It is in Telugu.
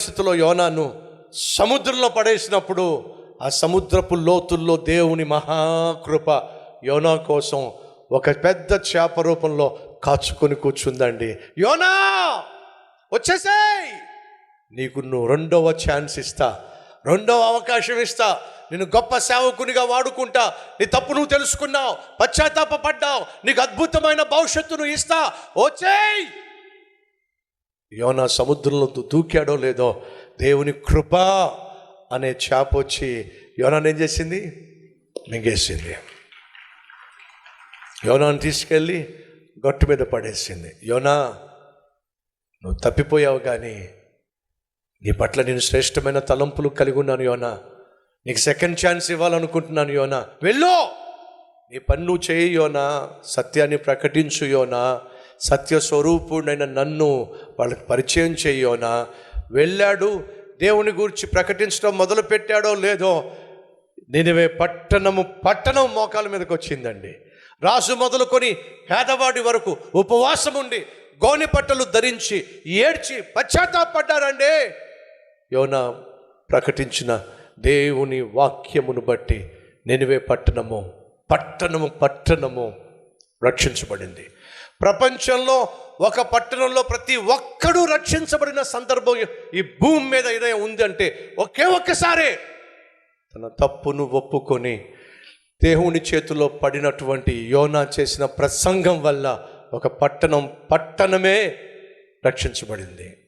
పరిస్థితిలో యోనాను సముద్రంలో పడేసినప్పుడు ఆ సముద్రపు లోతుల్లో దేవుని మహాకృప యోనా కోసం ఒక పెద్ద చేప రూపంలో కాచుకొని కూర్చుందండి. యోనా వచ్చేసేయ్! నీకు నువ్వు రెండవ ఛాన్స్ ఇస్తా. రెండవ అవకాశం ఇస్తా. నేను గొప్ప సేవకునిగా వాడుకుంటా. నీ తప్పు నువ్వు తెలుసుకున్నావు. పశ్చాత్తాపడ్డావు నీకు అద్భుతమైన భవిష్యత్తును ఇస్తా. వచ్చేయ్! యోనా సముద్రంలో దూ- దూకాడో లేదో దేవుని కృప అనే చేప వచ్చి యోనాను ఏం చేసింది? మింగేసింది. యోనాను తీసుకెళ్ళి గట్టు మీద పడేసింది. యోనా నువ్వు తప్పిపోయావు కానీ నీ పట్ల నేను శ్రేష్టమైన తలంపులు కలిగి ఉన్నాను యోనా. నీకు సెకండ్ ఛాన్స్ ఇవ్వాలనుకుంటున్నాను యోనా. వెళ్ళు! నీ పని నువ్వు చేయి యోనా. సత్యాన్ని ప్రకటించు యోనా. సత్యస్వరూపుడైన నన్ను వాళ్ళకి పరిచయం చేయోనా? వెళ్ళాడు దేవుని గురించి ప్రకటించడం మొదలు పెట్టాడో లేదో నినివే పట్టణము పట్టణం మోకాల మీదకి వచ్చిందండి రాజు మొదలుకొని పేదవాడి వరకు ఉపవాసం ఉండి గోని పట్టలు ధరించి ఏడ్చి పశ్చాత్తాపడ్డారండి. యోనా ప్రకటించిన దేవుని వాక్యమును బట్టి నినివే పట్టణము పట్టణము పట్టణము రక్షించబడింది. ప్రపంచంలో ఒక పట్టణంలో ప్రతి ఒక్కడూ రక్షించబడిన సందర్భం ఈ భూమి మీద ఏదైనా ఉంది అంటే ఒకే ఒక్కసారే తన తప్పును ఒప్పుకొని దేవుని చేతిలో పడినటువంటి యోనా చేసిన ప్రసంగం వల్ల ఒక పట్టణం పట్టణమే రక్షించబడింది.